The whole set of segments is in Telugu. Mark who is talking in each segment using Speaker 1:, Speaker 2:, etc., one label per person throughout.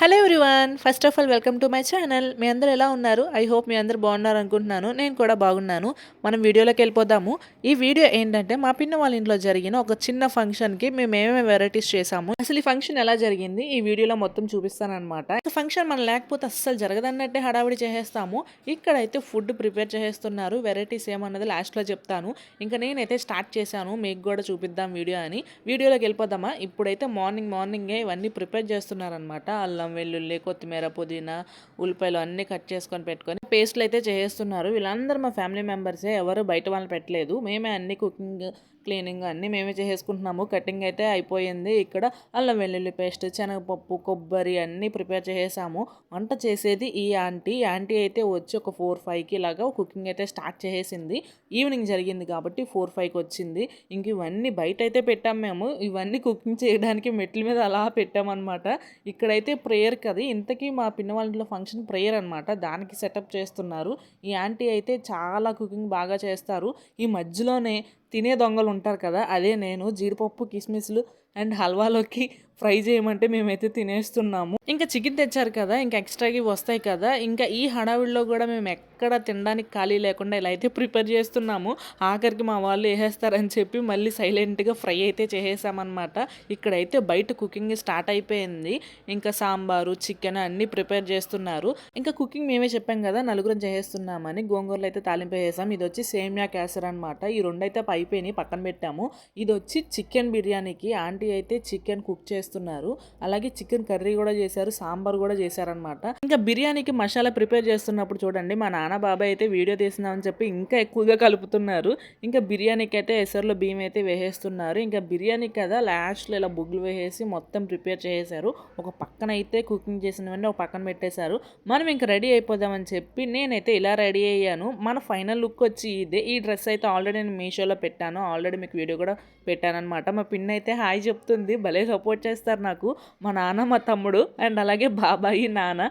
Speaker 1: Hello everyone first of all welcome to my channel మీ అందరూ ఎలా ఉన్నారు? ఐ హోప్ మీ అందరూ బాగున్నారు అనుకుంటున్నాను. నేను కూడా బాగున్నాను. మనం వీడియోలోకి వెళ్ళిపోదాము. ఈ వీడియో ఏంటంటే మా పిన్న వాళ్ళ ఇంట్లో జరిగిన ఒక చిన్న ఫంక్షన్కి మేము ఏమేమి వెరైటీస్ చేసాము అసలు ఈ ఫంక్షన్ ఎలా జరిగింది ఈ వీడియోలో మొత్తం చూపిస్తాను అనమాట ఫంక్షన్ మనం లేకపోతే అస్సలు జరగదన్నట్టే హడావిడి చేసేస్తాము. ఇక్కడైతే ఫుడ్ ప్రిపేర్ చేస్తున్నారు వెరైటీస్ ఏమన్నది లాస్ట్లో చెప్తాను. ఇంకా నేనైతే స్టార్ట్ చేశాను. మీకు కూడా చూపిద్దాం వీడియో అని. వీడియోలోకి వెళ్ళిపోదామా? ఇప్పుడైతే మార్నింగ్ మార్నింగే ఇవన్నీ ప్రిపేర్ చేస్తున్నారనమాట అల్లం అల్లం వెల్లుల్లి కొత్తిమీర పుదీనా ఉల్లిపాయలు అన్నీ కట్ చేసుకొని పెట్టుకొని పేస్ట్లు అయితే చేస్తున్నారు. వీళ్ళందరూ మా ఫ్యామిలీ మెంబర్సే ఎవరు బయట వాళ్ళు పెట్టలేదు. మేమే అన్ని కుకింగ్ క్లీనింగ్ అన్నీ మేమే చేసేసుకుంటున్నాము. కటింగ్ అయితే అయిపోయింది. ఇక్కడ అల్లం వెల్లుల్లి పేస్ట్ శనగపప్పు కొబ్బరి అన్నీ ప్రిపేర్ చేసేసాము. వంట చేసేది ఈ ఆంటీ. ఆంటీ అయితే వచ్చి ఒక ఫోర్ ఫైవ్కి ఇలాగా కుకింగ్ అయితే స్టార్ట్ చేసేసింది. ఈవినింగ్ జరిగింది కాబట్టి ఫోర్ ఫైవ్కి వచ్చింది. ఇంక ఇవన్నీ బయట అయితే పెట్టాం మేము. ఇవన్నీ కుకింగ్ చేయడానికి మెట్ల మీద అలా పెట్టామన్నమాట. ఇక్కడైతే ప్రేయర్ కదా. ఇంతకీ మా పిన్నవాళ్ళ ఇంట్లో ఫంక్షన్ ప్రేయర్ అనమాట దానికి సెటప్ చేస్తున్నారు. ఈ ఆంటీ అయితే చాలా కుకింగ్ బాగా చేస్తారు. ఈ మధ్యలోనే తినే దొంగలు ఉంటారు కదా అదే నేను జీడిపప్పు కిస్మిస్లు అండ్ హల్వాలోకి ఫ్రై చేయమంటే మేమైతే తినేస్తున్నాము. ఇంకా చికెన్ తెచ్చారు కదా ఇంకా ఎక్స్ట్రాకి వస్తాయి కదా ఇంకా ఈ హడావిడిలో కూడా మేము ఎక్కడ తినడానికి ఖాళీ లేకుండా ఇలా అయితే ప్రిపేర్ చేస్తున్నాము. ఆఖరికి మా వాళ్ళు వేసేస్తారని చెప్పి మళ్ళీ సైలెంట్గా ఫ్రై అయితే చేసేసామన్నమాట. ఇక్కడైతే బయట కుకింగ్ స్టార్ట్ అయిపోయింది. ఇంకా సాంబారు చికెన్ అన్నీ ప్రిపేర్ చేస్తున్నారు. ఇంకా కుకింగ్ మేమే చెప్పాం కదా నలుగురం చేసేస్తున్నామని గోంగూరలో అయితే తాలింపు వేసాం ఇది వచ్చి సేమియా క్యాసర్ అనమాట ఈ రెండు అయితే అయిపోయినాయి పక్కన పెట్టాము. ఇది వచ్చి చికెన్ బిర్యానీకి ఆంటీ అయితే చికెన్ కుక్ చేస్తున్నారు. అలాగే చికెన్ కర్రీ కూడా చేశారు సాంబార్ కూడా చేశారనమాట ఇంకా బిర్యానీకి మసాలా ప్రిపేర్ చేస్తున్నప్పుడు చూడండి మా నాన్న బాబాయ్ అయితే వీడియో తీసిందామని చెప్పి ఇంకా ఎక్కువగా కలుపుతున్నారు. ఇంకా బిర్యానీకి అయితే ఎసర్లో బియ్యం అయితే వేసేస్తున్నారు. ఇంకా బిర్యానీ కదా లాస్ట్లో ఇలా బుగ్గులు వేసేసి మొత్తం ప్రిపేర్ చేసేసారు ఒక పక్కన అయితే కుకింగ్ చేసినవన్నీ ఒక పక్కన పెట్టేశారు. మనం ఇంకా రెడీ అయిపోదామని చెప్పి నేనైతే ఇలా రెడీ అయ్యాను. మన ఫైనల్ లుక్ వచ్చి ఇదే. ఈ డ్రెస్ అయితే ఆల్రెడీ నేను మీషోలో పెట్టాను. ఆల్రెడీ మీకు వీడియో కూడా పెట్టాను అనమాట మా పిన్ అయితే హాయ్ చెప్తుంది. భలే సపోర్ట్ చేస్తారు నాకు మా నాన్న మా తమ్ముడు అండ్ అలాగే బాబాయి నాన్న.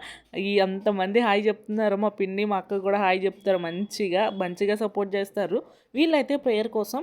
Speaker 1: ఈ అంతమంది హాయ్ చెప్తున్నారు. మా పిన్ని మా అక్క కూడా హాయ్ చెప్తారు. మంచిగా మంచిగా సపోర్ట్ చేస్తారు. వీళ్ళైతే ప్రేయర్ కోసం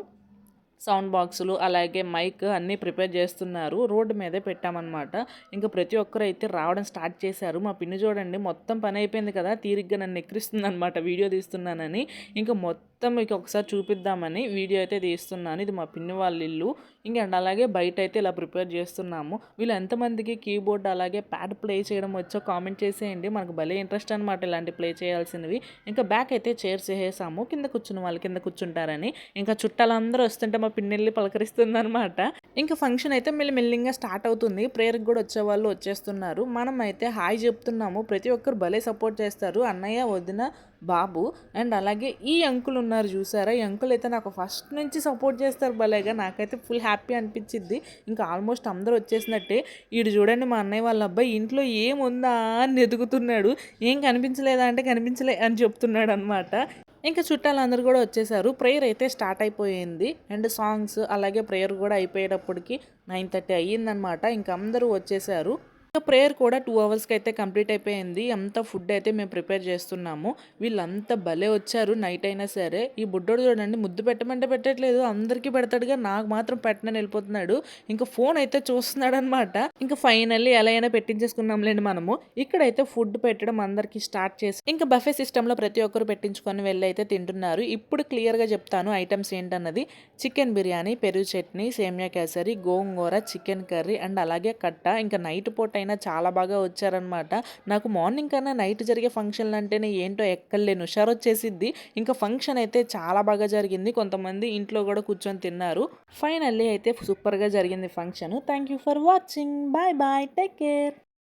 Speaker 1: సౌండ్ బాక్సులు అలాగే మైక్ అన్నీ ప్రిపేర్ చేస్తున్నారు. రోడ్డు మీదే పెట్టామన్నమాట. ఇంకా ప్రతి ఒక్కరు అయితే రావడం స్టార్ట్ చేశారు. మా పిన్ని చూడండి మొత్తం పని అయిపోయింది కదా. తీరిగ్గా నన్ను ఎక్కిరిస్తుంది అనమాట వీడియో తీస్తున్నానని. ఇంకా మొత్తం మొత్తం మీకు ఒకసారి చూపిద్దామని వీడియో అయితే తీస్తున్నాను. ఇది మా పిన్ని వాళ్ళ ఇల్లు. ఇంకా అలాగే బయట అయితే ఇలా ప్రిపేర్ చేస్తున్నాము. వీళ్ళు ఎంతమందికి కీబోర్డ్ అలాగే ప్యాడ్ ప్లే చేయడం వచ్చో కామెంట్ చేసేయండి. మనకు భలే ఇంట్రెస్ట్ అనమాట ఇలాంటి ప్లే చేయాల్సినవి. ఇంకా బ్యాక్ అయితే చైర్స్ వేసేసాము కింద కూర్చున్న వాళ్ళు కింద కూర్చుంటారని. ఇంకా చుట్టాలందరూ వస్తుంటే మా పిన్నెల్లి పలకరిస్తుందనమాట ఇంకా ఫంక్షన్ అయితే మెల్లిమెల్లిగా స్టార్ట్ అవుతుంది. ప్రేయర్కి కూడా వచ్చేవాళ్ళు వచ్చేస్తున్నారు. మనం అయితే హాయ్ చెప్తున్నాము. ప్రతి ఒక్కరు భలే సపోర్ట్ చేస్తారు. అన్నయ్య వదిన బాబు అండ్ అలాగే ఈ అంకుల్ ఉన్నారు చూసారా? ఈ అంకుల్ అయితే నాకు ఫస్ట్ నుంచి సపోర్ట్ చేస్తారు భలేగా. నాకైతే ఫుల్ హ్యాపీ అనిపించింది ఇంకా ఆల్మోస్ట్ అందరూ వచ్చేసినట్టే. వీడు చూడండి మా అన్నయ్య వాళ్ళ అబ్బాయి ఇంట్లో ఏముందా అని ఎదుగుతున్నాడు. ఏం కనిపించలేదా అంటే కనిపించలే అని చెప్తున్నాడు అనమాట ఇంకా చుట్టాలందరూ కూడా వచ్చేసారు. ప్రేయర్ అయితే స్టార్ట్ అయిపోయింది. అండ్ సాంగ్స్ అలాగే ప్రేయర్ కూడా అయిపోయేటప్పటికి నైన్ థర్టీ అయ్యిందనమాట ఇంకా అందరూ వచ్చేసారు. ప్రేయర్ కూడా టూ అవర్స్కి అయితే కంప్లీట్ అయిపోయింది. అంత ఫుడ్ అయితే మేము ప్రిపేర్ చేస్తున్నాము. వీళ్ళంతా భలే వచ్చారు నైట్ అయినా సరే. ఈ బుడ్డోడు చూడండి ముద్దు పెట్టమంటే పెట్టట్లేదు. అందరికీ పెడతాడుగా. నాకు మాత్రం పెట్టనని వెళ్ళిపోతున్నాడు. ఇంకా ఫోన్ అయితే చూస్తున్నాడు అనమాట ఇంకా ఫైనల్లీ ఎలా అయినా పెట్టించేసుకున్నాంలేండి మనము. ఇక్కడైతే ఫుడ్ పెట్టడం అందరికీ స్టార్ట్ చేసి ఇంకా బఫే సిస్టంలో ప్రతి ఒక్కరు పెట్టించుకొని వెళ్ళి అయితే తింటున్నారు. ఇప్పుడు క్లియర్గా చెప్తాను ఐటమ్స్ ఏంటన్నది. చికెన్ బిర్యానీ పెరుగు చట్నీ సేమియా కేసరి గోంగూర చికెన్ కర్రీ అండ్ అలాగే కట్ట. ఇంకా నైట్ పూట అయినా చాలా బాగా వచ్చారనమాట నాకు మార్నింగ్ కన్నా నైట్ జరిగే ఫంక్షన్లు అంటేనే ఏంటో ఎక్కడలేను హుషారు వచ్చేసిద్ది ఇంకా ఫంక్షన్ అయితే చాలా బాగా జరిగింది. కొంతమంది ఇంట్లో కూడా కూర్చొని తిన్నారు. ఫైనల్లీ అయితే సూపర్గా జరిగింది function. Thank you for watching. Bye bye. Take care.